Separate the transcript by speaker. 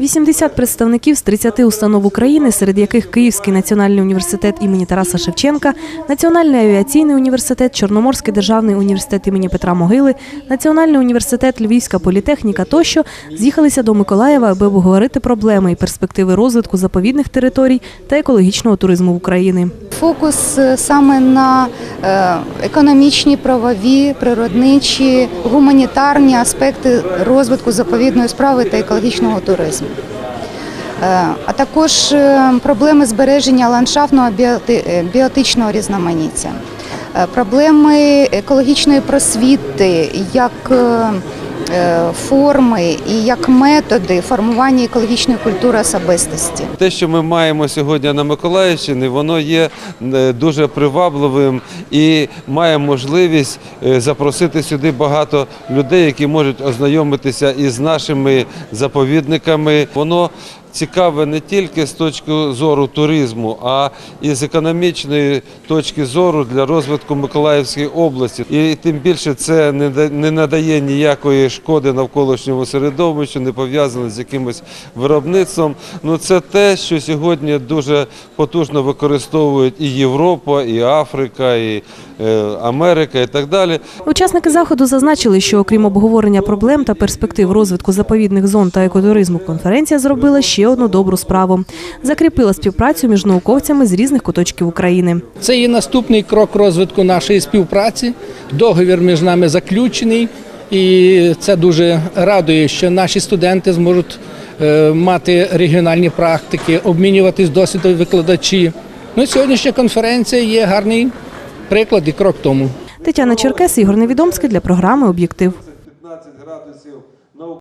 Speaker 1: 80 представників з 30 установ України, серед яких Київський національний університет імені Тараса Шевченка, Національний авіаційний університет, Чорноморський державний університет імені Петра Могили, Національний університет, Львівська політехніка тощо з'їхалися до Миколаєва, аби обговорити проблеми і перспективи розвитку заповідних територій та екологічного туризму в Україні.
Speaker 2: Фокус е, саме на е, економічні, правові, природничі, гуманітарні аспекти розвитку заповідної справи та екологічного туризму. Е, А також е, проблеми збереження ландшафтного е, біотичного різноманіття, проблеми екологічної просвіти як е, е, форми і як методи формування екологічної культури особистості.
Speaker 3: Те, що ми маємо сьогодні на Миколаївщині, воно є е, дуже привабливим і має можливість е, запросити сюди багато людей, які можуть ознайомитися із нашими заповідниками. Воно цікаве не тільки з точки зору туризму, а і з економічної точки зору для розвитку Миколаївської області. І тим більше це не да- не надає ніякої шкоди навколишньому середовищу, не пов'язане з якимось виробництвом. Ну це те, що сьогодні дуже потужно використовують і Європа, і Африка, і е, Америка, і так далі.
Speaker 1: Учасники заходу зазначили, що окрім обговорення проблем та перспектив розвитку заповідних зон та екотуризму, конференція зробила ще одну добру справу. Закріпила співпрацю між науковцями з різних куточків України.
Speaker 4: Це є наступний крок розвитку нашої співпраці. Договір між нами заключений, і це дуже радує, що наші студенти зможуть е, мати регіональні практики, обмінюватись досвідом викладачі. Ну, сьогоднішня конференція є гарний приклад і крок тому.
Speaker 1: Тетяна Черкес, Ігор Невідомський для програми Об'єктив.